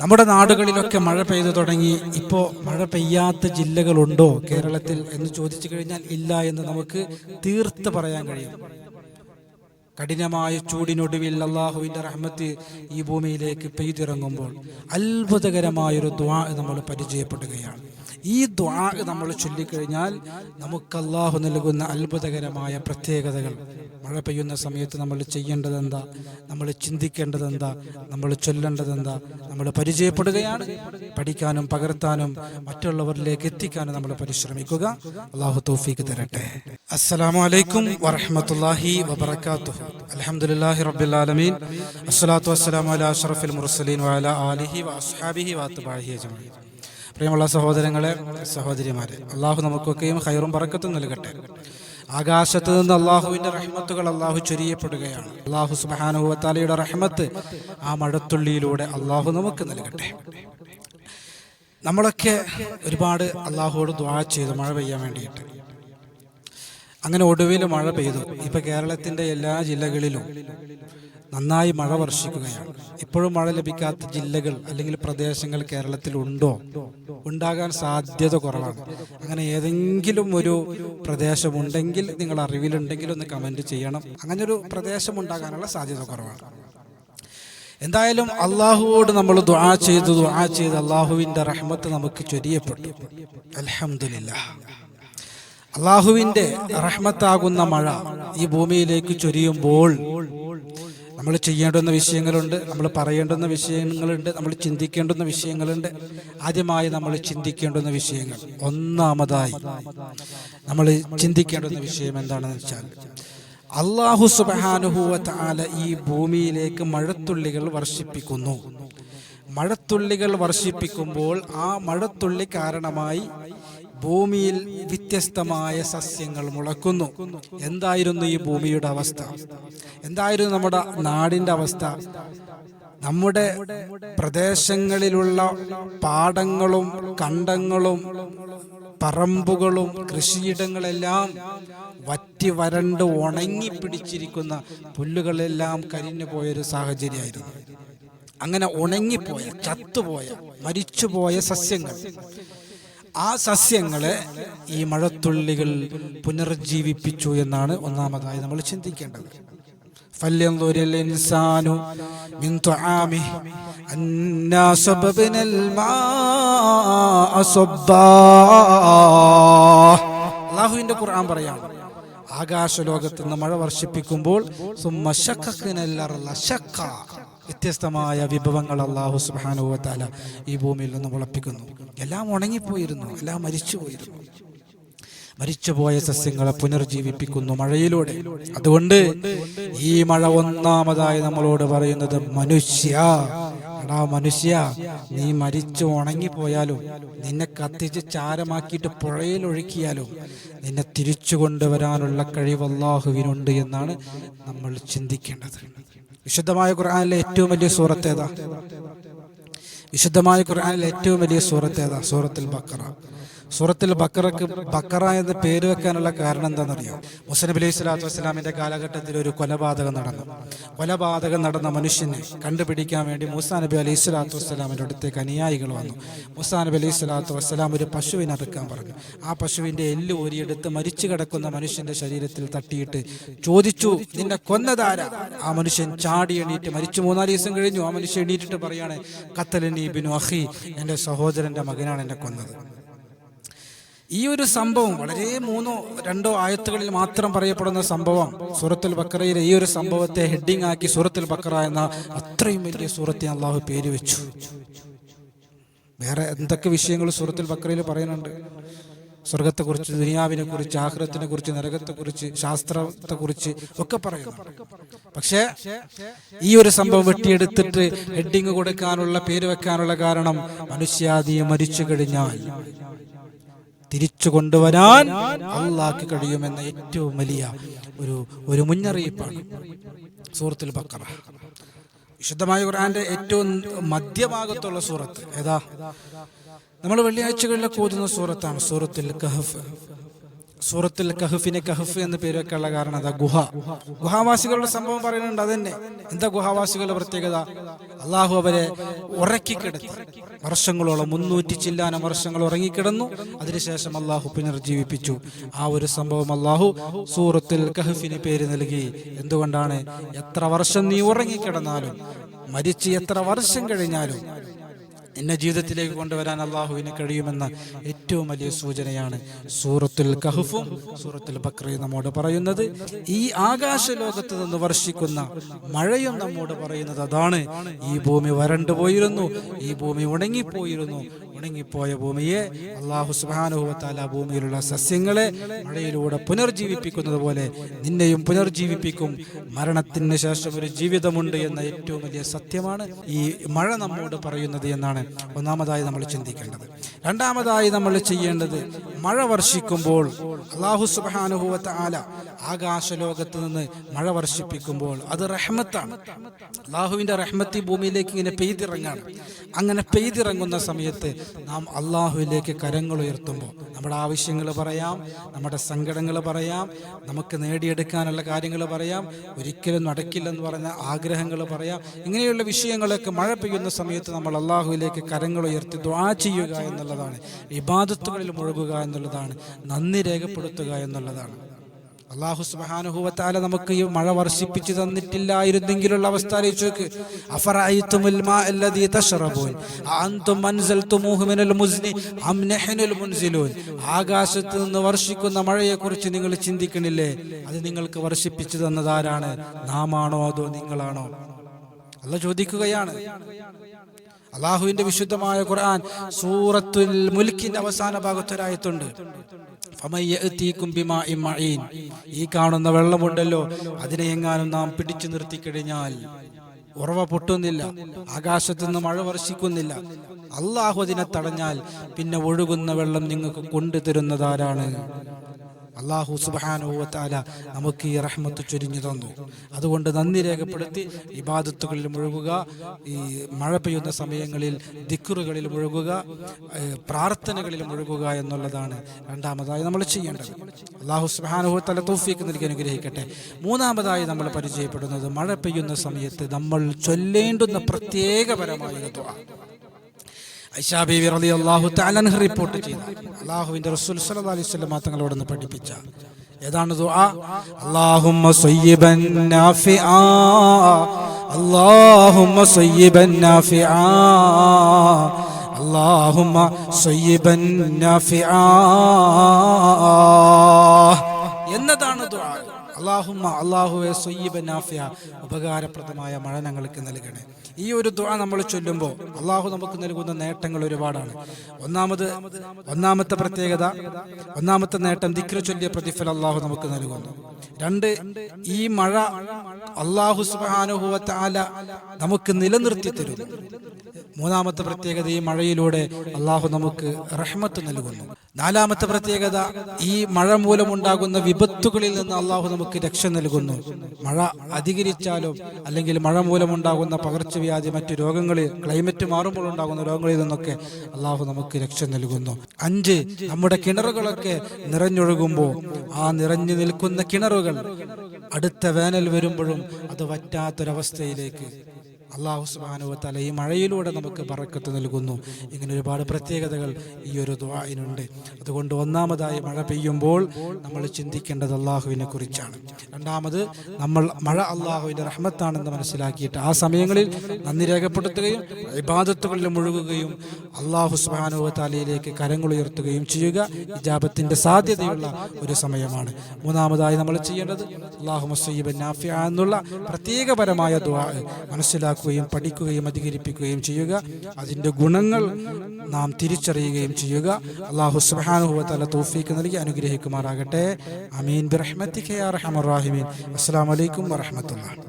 നമ്മുടെ നാടുകളിലൊക്കെ മഴ പെയ്തു തുടങ്ങി. ഇപ്പോൾ മഴ പെയ്യാത്ത ജില്ലകളുണ്ടോ കേരളത്തിൽ എന്ന് ചോദിച്ചു കഴിഞ്ഞാൽ ഇല്ല എന്ന് നമുക്ക് തീർത്ത് പറയാൻ കഴിയും. കഠിനമായ ചൂടിനൊടുവിൽ അള്ളാഹുവിന്റെ റഹ്മത്ത് ഈ ഭൂമിയിലേക്ക് പെയ്തിറങ്ങുമ്പോൾ അത്ഭുതകരമായൊരു ദ്വാ നമ്മൾ പരിചയപ്പെടുകയാണ്. ഈ ദ്വാ നമ്മൾ ചൊല്ലിക്കഴിഞ്ഞാൽ നമുക്ക് അള്ളാഹു നൽകുന്ന അത്ഭുതകരമായ പ്രത്യേകതകൾ മഴ പെയ്യുന്ന സമയത്ത് നമ്മൾ ചെയ്യേണ്ടത് എന്താ നമ്മൾ ചിന്തിക്കേണ്ടത് എന്താ നമ്മൾ ചൊല്ലേണ്ടത് എന്താ നമ്മൾ പരിചയപ്പെടുകയാണ്. പഠിക്കാനും പകർത്താനും മറ്റുള്ളവരിലേക്ക് എത്തിക്കാനും നമ്മൾ പരിശ്രമിക്കുക. അള്ളാഹു തോഫീക്ക് തരട്ടെ. അസ്സലാമു അലൈക്കും വറഹ്മത്തുള്ളാഹി വബറകാതുഹു അൽഹംദുലില്ലാഹി റബ്ബിൽ ആലമീൻ. അസ്സലാത്തു വസ്സലാമു അലാ അഷ്റഫിൽ മുർസലീൻ വഅലാ ആലിഹി വഅസ്ഹാബിഹി വഅത്ബാഇഹി അജ്മഈൻ. പ്രിയമുള്ള സഹോദരങ്ങളെ സഹോദരിമാരെ അള്ളാഹു നമുക്കൊക്കെയും ഹൈറും പറക്കത്തും നൽകട്ടെ. ആകാശത്ത് നിന്ന് അള്ളാഹുവിന്റെ റഹ്മത്തുകൾ അള്ളാഹു ചൊരിയപ്പെടുകയാണ്. അള്ളാഹു സുബാനുഹുവത്താലയുടെ റഹ്മത്ത് ആ മഴത്തുള്ളിയിലൂടെ അള്ളാഹു നമുക്ക് നൽകട്ടെ. നമ്മളൊക്കെ ഒരുപാട് അള്ളാഹുവോട് ദ്വാ ചെയ്തു മഴ പെയ്യാൻ വേണ്ടിയിട്ട്. അങ്ങനെ ഒടുവിൽ മഴ പെയ്തു. ഇപ്പൊ കേരളത്തിന്റെ എല്ലാ ജില്ലകളിലും നന്നായി മഴ വർഷിക്കുകയാണ്. ഇപ്പോഴും മഴ ലഭിക്കാത്ത ജില്ലകൾ അല്ലെങ്കിൽ പ്രദേശങ്ങൾ കേരളത്തിൽ ഉണ്ടോ? ഉണ്ടാകാൻ സാധ്യത കുറവാണ്. അങ്ങനെ ഏതെങ്കിലും ഒരു പ്രദേശമുണ്ടെങ്കിൽ നിങ്ങൾ അറിവിലുണ്ടെങ്കിൽ ഒന്ന് കമന്റ് ചെയ്യണം. അങ്ങനെ ഒരു പ്രദേശം ഉണ്ടാകാനുള്ള സാധ്യത കുറവാണ്. എന്തായാലും അള്ളാഹുവോട് നമ്മൾ ദുആ ചെയ്തു ദുആ ചെയ്ത് അള്ളാഹുവിന്റെ റഹ്മത്ത് നമുക്ക് ചൊരിയപ്പെട്ടു. അൽഹംദുലില്ലാ അള്ളാഹുവിന്റെ റഹ്മത്താകുന്ന മഴ ഈ ഭൂമിയിലേക്ക് ചൊരിയുമ്പോൾ നമ്മൾ ചെയ്യേണ്ടുന്ന വിഷയങ്ങളുണ്ട് നമ്മൾ പറയേണ്ടുന്ന വിഷയങ്ങളുണ്ട് നമ്മൾ ചിന്തിക്കേണ്ടുന്ന വിഷയങ്ങളുണ്ട്. ആദ്യമായി നമ്മൾ ചിന്തിക്കേണ്ടുന്ന വിഷയങ്ങൾ. ഒന്നാമതായി നമ്മൾ ചിന്തിക്കേണ്ടുന്ന വിഷയം എന്താണെന്ന് വെച്ചാൽ അള്ളാഹു ആല ഈ ഭൂമിയിലേക്ക് മഴത്തുള്ളികൾ വർഷിപ്പിക്കുന്നു. മഴത്തുള്ളികൾ വർഷിപ്പിക്കുമ്പോൾ ആ മഴത്തുള്ളി കാരണമായി ഭൂമിയിൽ വ്യത്യസ്തമായ സസ്യങ്ങൾ മുളക്കുന്നു. എന്തായിരുന്നു ഈ ഭൂമിയുടെ അവസ്ഥ? എന്തായിരുന്നു നമ്മുടെ നാടിന്റെ അവസ്ഥ? നമ്മുടെ പ്രദേശങ്ങളിലുള്ള പാടങ്ങളും കണ്ടങ്ങളും പറമ്പുകളും കൃഷിയിടങ്ങളെല്ലാം വറ്റി വരണ്ട് ഉണങ്ങി പിടിച്ചിരിക്കുന്ന പുല്ലുകളെല്ലാം കരിഞ്ഞു പോയൊരു സാഹചര്യമായിരുന്നു. അങ്ങനെ ഉണങ്ങിപ്പോയ ചത്തുപോയ മരിച്ചുപോയ സസ്യങ്ങൾ. ആ സസ്യങ്ങളെ ഈ മഴത്തുള്ളികൾ പുനർജീവിപ്പിച്ചു എന്നാണ് ഒന്നാമതായി നമ്മൾ ചിന്തിക്കേണ്ടത്. ഇൻസാനു മിൻ മാ അള്ളാഹുവിന്റെ ഖുർആൻ പറയാം ആകാശ ലോകത്ത് നിന്ന് മഴ വർഷിപ്പിക്കുമ്പോൾ വ്യത്യസ്തമായ വിഭവങ്ങൾ അള്ളാഹു സുബാനുവത്താല ഈ ഭൂമിയിൽ നിന്ന് മുളപ്പിക്കുന്നു. എല്ലാം ഉണങ്ങിപ്പോയിരുന്നു. എല്ലാം മരിച്ചുപോയിരുന്നു. മരിച്ചുപോയ സസ്യങ്ങളെ പുനർജീവിപ്പിക്കുന്നു മഴയിലൂടെ. അതുകൊണ്ട് ഈ മഴ ഒന്നാമതായി നമ്മളോട് പറയുന്നത് മനുഷ്യ. എടാ മനുഷ്യ നീ മരിച്ചു ഉണങ്ങിപ്പോയാലും നിന്നെ കത്തിച്ച് ചാരമാക്കിയിട്ട് പുഴയിൽ ഒഴുക്കിയാലും നിന്നെ തിരിച്ചു കൊണ്ടുവരാനുള്ള കഴിവ് അള്ളാഹുവിനുണ്ട് എന്നാണ് നമ്മൾ ചിന്തിക്കേണ്ടത്. വിശുദ്ധമായ ഖുർആാനിലെ ഏറ്റവും വലിയ സൂറത്ത് ഏതാ? വിശുദ്ധമായ ഖുർആാനിലെ ഏറ്റവും വലിയ സൂറത്ത് ഏതാ? സൂറത്തുൽ ബക്കറ. സൂറത്തിൽ ബക്കറക്ക് ബക്കറ എന്ന് പേര് വെക്കാനുള്ള കാരണം എന്താണെന്നറിയോ? മുസ്ലിം അലൈഹി സ്വലാത്തു വസ്സലാമിന്റെ കാലഘട്ടത്തിൽ ഒരു കൊലപാതകം നടന്നു. കൊലപാതകം നടന്ന മനുഷ്യനെ കണ്ടുപിടിക്കാൻ വേണ്ടി മൂസാ നബി അലൈഹി സ്വലാത്തു വസ്സലാമിന്റെ അടുത്തേക്ക് അനുയായികൾ വന്നു. മൂസാ നബി അലൈഹി സ്വലാത്തു വസ്സലാം ഒരു പശുവിനെ അറുക്കാൻ പറഞ്ഞു. ആ പശുവിന്റെ എല്ല് ഓരിയെടുത്ത് മരിച്ചു കിടക്കുന്ന മനുഷ്യന്റെ ശരീരത്തിൽ തട്ടിയിട്ട് ചോദിച്ചു നിന്നെ കൊന്നതാര? ആ മനുഷ്യൻ ചാടി എണീറ്റ് മരിച്ചു. മൂന്നാൽ ദിവസം കഴിഞ്ഞു ആ മനുഷ്യൻ എണീറ്റിട്ട് പറയാണ് കത്തലിനി ബിനു അഹി എന്റെ സഹോദരന്റെ മകനാണ് എന്നെ കൊന്നത്. ഈ ഒരു സംഭവം വളരെ മൂന്നോ രണ്ടോ ആയത്തുകളിൽ മാത്രം പറയപ്പെടുന്ന സംഭവം സൂറത്തുൽ ബക്കറയിലെ ഈ ഒരു സംഭവത്തെ ഹെഡിങ് ആക്കി സൂറത്തുൽ ബക്കറ എന്ന അത്രയും വലിയ സൂറത്തെ അള്ളാഹു പേര് വെച്ചു. വേറെ എന്തൊക്കെ വിഷയങ്ങൾ സൂറത്തുൽ ബക്കറയിൽ പറയുന്നുണ്ട്? സ്വർഗത്തെക്കുറിച്ച് ദുനിയാവിനെ കുറിച്ച് ആഹ്ലത്തിനെ കുറിച്ച് നരകത്തെക്കുറിച്ച് ശാസ്ത്രത്തെക്കുറിച്ച് ഒക്കെ പറയുന്നു. പക്ഷേ ഈ ഒരു സംഭവം വെട്ടിയെടുത്തിട്ട് ഹെഡിങ് കൊടുക്കാനുള്ള പേര് വെക്കാനുള്ള കാരണം മനുഷ്യാദിയെ മരിച്ചു കഴിഞ്ഞാൽ. തിരിച്ചു കൊണ്ടുവരാൻ അള്ളാഹ്ക്ക് കഴിയുമെന്ന ഏറ്റവും വലിയ ഒരു ഒരു മുന്നറിയിപ്പാണ്. സൂറത്തുൽ ബക്കറ. വിശുദ്ധമായ ഖുർആന്റെ ഏറ്റവും മധ്യഭാഗത്തുള്ള സൂറത്ത്. ഏതാ? നമ്മൾ വെള്ളിയാഴ്ചകളിലൊക്കെ ഓതുന്ന സൂറത്താണ് സൂറത്തുൽ കഹഫ്. സൂറത്തുൽ കഹഫിനെ കഹഫ് എന്ന പേരൊക്കെ ഉള്ള കാരണം അതാ ഗുഹ. ഗുഹാവാസികളുടെ സംഭവം പറയുന്നുണ്ട് അതന്നെ. എന്താ ഗുഹാവാസികളുടെ പ്രത്യേകത? അള്ളാഹു അവരെ ഉറക്കിക്കിടത്തി. വർഷങ്ങളോളം മുന്നൂറ്റി ചില്ലാനം വർഷങ്ങൾ ഉറങ്ങിക്കിടന്നു. അതിനുശേഷം അള്ളാഹു പുനർജീവിപ്പിച്ചു. ആ ഒരു സംഭവം അള്ളാഹു സൂറത്തുൽ കഹഫിന് പേര് നൽകി. എന്തുകൊണ്ടാണ്? എത്ര വർഷം നീ ഉറങ്ങിക്കിടന്നാലും മരിച്ച് എത്ര വർഷം കഴിഞ്ഞാലും എന്നെ ജീവിതത്തിലേക്ക് കൊണ്ടുവരാൻ അള്ളാഹുവിന് കഴിയുമെന്ന ഏറ്റവും വലിയ സൂചനയാണ് സൂറത്തുൽ കഹുഫും സൂറത്തുൽ ബക്രയും നമ്മോട് പറയുന്നത്. ഈ ആകാശ ലോകത്ത് നിന്ന് വർഷിക്കുന്ന മഴയും നമ്മോട് പറയുന്നത് അതാണ്. ഈ ഭൂമി വരണ്ടു പോയിരുന്നു ഈ ഭൂമി ഉണങ്ങിപ്പോയിരുന്നു ഉണങ്ങിപ്പോയ ഭൂമിയെ അള്ളാഹു സുബാനുഭവത്താല ഭൂമിയിലുള്ള സസ്യങ്ങളെ മഴയിലൂടെ പുനർജീവിപ്പിക്കുന്നത് പോലെ നിന്നെയും പുനർജീവിപ്പിക്കും. മരണത്തിന് ശേഷം ഒരു ജീവിതമുണ്ട് എന്ന ഏറ്റവും വലിയ സത്യമാണ് ഈ മഴ നമ്മോട് പറയുന്നത് എന്നാണ് ഒന്നാമതായി നമ്മൾ ചിന്തിക്കേണ്ടത്. രണ്ടാമതായി നമ്മൾ ചെയ്യേണ്ടത് മഴ വർഷിക്കുമ്പോൾ അള്ളാഹു സുബാനുഭവത്ത ആല ആകാശലോകത്ത് നിന്ന് മഴ വർഷിപ്പിക്കുമ്പോൾ അത് റഹ്മത്താണ്. അള്ളാഹുവിന്റെ റഹ്മത്തി ഭൂമിയിലേക്ക് ഇങ്ങനെ പെയ്തിറങ്ങാണ്. അങ്ങനെ പെയ്തിറങ്ങുന്ന സമയത്ത് നാം അള്ളാഹുവിലേക്ക് കരങ്ങൾ ഉയർത്തുമ്പോൾ നമ്മുടെ ആവശ്യങ്ങൾ പറയാം നമ്മുടെ സങ്കടങ്ങൾ പറയാം നമുക്ക് നേടിയെടുക്കാനുള്ള കാര്യങ്ങൾ പറയാം ഒരിക്കലും നടക്കില്ലെന്ന് പറഞ്ഞ ആഗ്രഹങ്ങൾ പറയാം ഇങ്ങനെയുള്ള വിഷയങ്ങളൊക്കെ മഴ പെയ്യുന്ന സമയത്ത് നമ്മൾ അള്ളാഹുവിലേക്ക് കരങ്ങൾ ഉയർത്തി ദ്വാ ചെയ്യുക എന്നുള്ളതാണ്. ഇബാദത്തുകളിൽ മുഴുകുക എന്നുള്ളതാണ്. നന്ദി രേഖപ്പെടുത്തുക എന്നുള്ളതാണ്. അള്ളാഹു സുബാനുഭവത്താല നമുക്ക് ഈ മഴ വർഷിപ്പിച്ചു തന്നിട്ടില്ലായിരുന്നെങ്കിലുള്ള അവസ്ഥ ആലോചിച്ച് അഫറഅയ്തുമുൽ മാ അല്ലദീ തശ്റബൂൻ അഅൻതും അൻസൽതുമൂഹു മിനൽ മുസ്നി അം നഹ്നുൽ മുൻസിലൂൻ. ആകാശത്ത് നിന്ന് വർഷിക്കുന്ന മഴയെ കുറിച്ച് നിങ്ങൾ ചിന്തിക്കണില്ലേ? അത് നിങ്ങൾക്ക് വർഷിപ്പിച്ചു തന്നതാരാണ് നാമാണോ അതോ നിങ്ങളാണോ? അല്ല ചോദിക്കുകയാണ്. അള്ളാഹുവിന്റെ വിശുദ്ധമായ ഖുർആൻ സൂറത്തുൽ മുൽക്കിന്റെ അവസാന ഭാഗത്തൊരായത്തുണ്ട്. ഈ കാണുന്ന വെള്ളമുണ്ടല്ലോ അതിനെ എങ്ങാനും നാം പിടിച്ചു നിർത്തി കഴിഞ്ഞാൽ ഉറവ പൊട്ടുന്നില്ല ആകാശത്തു നിന്ന് മഴ വർഷിക്കുന്നില്ല. അള്ളാഹു അതിനെ തടഞ്ഞാൽ പിന്നെ ഒഴുകുന്ന വെള്ളം നിങ്ങൾക്ക് കൊണ്ടുതരുന്നതാരാണ്? അള്ളാഹു സുബാനുഭവത്താല നമുക്ക് ഈ റഹ്മത്ത് ചൊരിഞ്ഞു തന്നു. അതുകൊണ്ട് നന്ദി രേഖപ്പെടുത്തി ഇബാദത്തുകളിൽ മുഴുകുക ഈ മഴ പെയ്യുന്ന സമയങ്ങളിൽ ദിക്കുറുകളിൽ മുഴുകുക പ്രാർത്ഥനകളിൽ മുഴുകുക എന്നുള്ളതാണ് രണ്ടാമതായി നമ്മൾ ചെയ്യേണ്ടത്. അള്ളാഹു സുബാനുഭവത്താല തോഫിക്ക് നൽകി അനുഗ്രഹിക്കട്ടെ. മൂന്നാമതായി നമ്മൾ പരിചയപ്പെടുന്നത് മഴ പെയ്യുന്ന സമയത്ത് നമ്മൾ ചൊല്ലേണ്ടുന്ന പ്രത്യേകപരമായ ദുആ റിപ്പോർട്ട് ചെയ്ത അല്ലാഹുവിന്റെ റസൂൽ അലൈഹി തങ്ങളോട് പഠിപ്പിച്ച ഏതാണ് ദുആ? അല്ലാഹുമ്മ അല്ലാഹുമ്മ അല്ലാഹുമ്മ എന്നതാണ് ദുആ? അള്ളാഹുമ്മ അള്ളാഹുവെ സൊയ്യബ നാഫിയ ഉപകാരപ്രദമായ മഴ ഞങ്ങൾക്ക് നൽകണേ. ഈ ഒരു ദുഴ നമ്മൾ ചൊല്ലുമ്പോൾ അള്ളാഹു നമുക്ക് നൽകുന്ന നേട്ടങ്ങൾ ഒരുപാടാണ്. ഒന്നാമത് ഒന്നാമത്തെ പ്രത്യേകത ഒന്നാമത്തെ നേട്ടം ദിക്ര ചൊല്ലിയ പ്രതിഫലം അള്ളാഹു നമുക്ക് നൽകുന്നു. രണ്ട് ഈ മഴ അള്ളാഹു സുബാനുഹുവത്ത ആല നമുക്ക് നിലനിർത്തി തരുന്നു മൂന്നാമത്തെ പ്രത്യേകത ഈ മഴയിലൂടെ അള്ളാഹു നമുക്ക് റഹ്മത്ത് നൽകുന്നു. നാലാമത്തെ പ്രത്യേകത ഈ മഴ മൂലമുണ്ടാകുന്ന വിപത്തുകളിൽ നിന്ന് അള്ളാഹു നമുക്ക് രക്ഷ നൽകുന്നു. മഴ അധികരിച്ചാലും അല്ലെങ്കിൽ മഴ മൂലമുണ്ടാകുന്ന പകർച്ചവ്യാധി മറ്റു രോഗങ്ങളിൽ ക്ലൈമറ്റ് മാറുമ്പോൾ ഉണ്ടാകുന്ന രോഗങ്ങളിൽ നിന്നൊക്കെ അള്ളാഹു നമുക്ക് രക്ഷ നൽകുന്നു. അഞ്ച് നമ്മുടെ കിണറുകളൊക്കെ നിറഞ്ഞൊഴുകുമ്പോൾ ആ നിറഞ്ഞു നിൽക്കുന്ന കിണറുകൾ അടുത്ത വേനൽ വരുമ്പോഴും അത് വറ്റാത്തൊരവസ്ഥയിലേക്ക് അള്ളാഹു സുബാനുവത്തല ഈ മഴയിലൂടെ നമുക്ക് പറക്കത്ത് നൽകുന്നു. ഇങ്ങനെ ഒരുപാട് പ്രത്യേകതകൾ ഈ ഒരു ദ്വായിനുണ്ട് അതുകൊണ്ട് ഒന്നാമതായി മഴ പെയ്യുമ്പോൾ നമ്മൾ ചിന്തിക്കേണ്ടത് അള്ളാഹുവിനെ കുറിച്ചാണ്. രണ്ടാമത് നമ്മൾ മഴ അള്ളാഹുവിന്റെ റഹ്മത്താണെന്ന് മനസ്സിലാക്കിയിട്ട് ആ സമയങ്ങളിൽ നന്ദി രേഖപ്പെടുത്തുകയും ഇബാദത്തുകളിൽ മുഴുകുകയും അള്ളാഹു കരങ്ങൾ ഉയർത്തുകയും ചെയ്യുക ഇജാബത്തിന്റെ സാധ്യതയുള്ള ഒരു സമയമാണ്. മൂന്നാമതായി നമ്മൾ ചെയ്യേണ്ടത് അള്ളാഹു മുസീബ് നാഫിയ എന്നുള്ള പ്രത്യേകപരമായ ദ്വാ മനസ്സിലാക്കുക മനസ്സിലാക്കുകയും പഠിക്കുകയും അധികരിപ്പിക്കുകയും ചെയ്യുക. അതിന്റെ ഗുണങ്ങൾ നാം തിരിച്ചറിയുകയും ചെയ്യുക. അള്ളാഹു സുബാനുഹുവല തോഫീക്ക് നൽകി അനുഗ്രഹിക്കുമാറാകട്ടെ. അമീൻ. ബിറഹ്മത്തിഖയാ റഹമറാഹിമീൻ അസ്സാം വലൈക്കും വറഹമത്തുള്ള